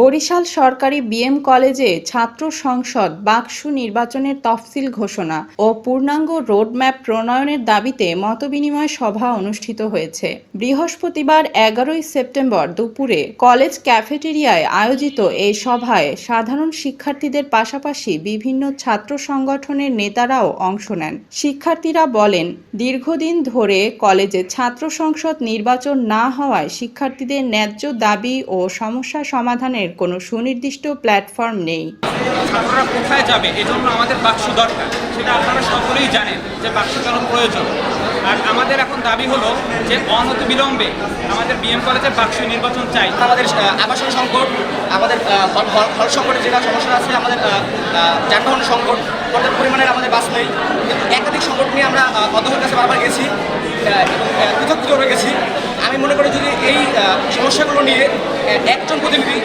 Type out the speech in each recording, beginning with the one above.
বরিশাল সরকারি বিএম কলেজে ছাত্র সংসদ বাকসু নির্বাচনের তফসিল ঘোষণা ও পূর্ণাঙ্গ রোডম্যাপ প্রণয়নের দাবিতে মতবিনিময় সভা অনুষ্ঠিত হয়েছে। বৃহস্পতিবার এগারোই সেপ্টেম্বর দুপুরে কলেজ ক্যাফেটেরিয়ায় আয়োজিত এই সভায় সাধারণ শিক্ষার্থীদের পাশাপাশি বিভিন্ন ছাত্র সংগঠনের নেতারাও অংশ নেন। শিক্ষার্থীরা বলেন, দীর্ঘদিন ধরে কলেজে ছাত্র সংসদ নির্বাচন না হওয়ায় শিক্ষার্থীদের ন্যায্য দাবি ও সমস্যা সমাধানের কোনো সুনির্দিষ্ট প্ল্যাটফর্ম নেই। ছাত্ররা কোথায় যাবে এজন্য আমাদের বাক্স দরকার। সেটা আপনারা সকলেই জানেন যে বাক্স কেন প্রয়োজন। আর আমাদের এখন দাবি হলো যে অনতি বিলম্বে আমাদের বিএম কলেজে বাক্স নির্বাচন চাই। আমাদের আবাসন সংকট আমাদের হল সংকটের যেটা সমস্যা আছে আমাদের যানবাহন সংকট পর্যাপ্ত পরিমাণের আমাদের বাস নেই। কিন্তু একাধিক সংকট নিয়ে আমরা অধ্যক্ষের কাছে বারবার গেছি এবং পৃথক পৃথক হয়ে গেছি। আমি মনে করি যদি এই সমস্যাগুলো নিয়ে একজন প্রতিনিধি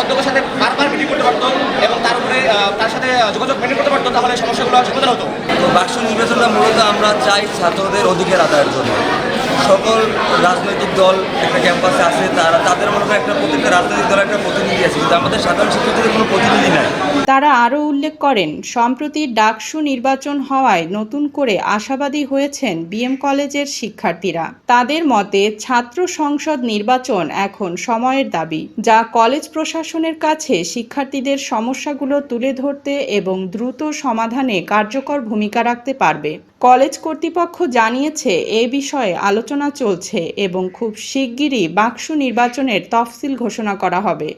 অধ্যক্ষের সাথে বারবার মিটিং করতে পারতো এবং তার উপরে তার সাথে যোগাযোগ মেনে করতে পারতো, তাহলে সমস্যাগুলো সমাধান হতো। বাক্স নির্বাচনটা মূলত আমরা চাই ছাত্রদের অধিকার আদায়ের জন্য। সকল রাজনৈতিক দল একটা ক্যাম্পাসে আছে, তারা তাদের মনে একটা প্রত্যেকটা রাজনৈতিক দলের একটা প্রতিনিধি আছে, কিন্তু আমাদের সাধারণ শিক্ষার্থীদের কোনো প্রতিনিধি নাই। তারা আরও উল্লেখ করেন, সম্প্রতি ডাকসু নির্বাচন হওয়ায় নতুন করে আশাবাদী হয়েছেন বিএম কলেজের শিক্ষার্থীরা। তাদের মতে, ছাত্র সংসদ নির্বাচন এখন সময়ের দাবি, যা কলেজ প্রশাসনের কাছে শিক্ষার্থীদের সমস্যাগুলো তুলে ধরতে এবং দ্রুত সমাধানে কার্যকর ভূমিকা রাখতে পারবে। কলেজ কর্তৃপক্ষ জানিয়েছে, এ বিষয়ে আলোচনা চলছে এবং খুব শিগগিরই বাক্সু নির্বাচনের তফসিল ঘোষণা করা হবে।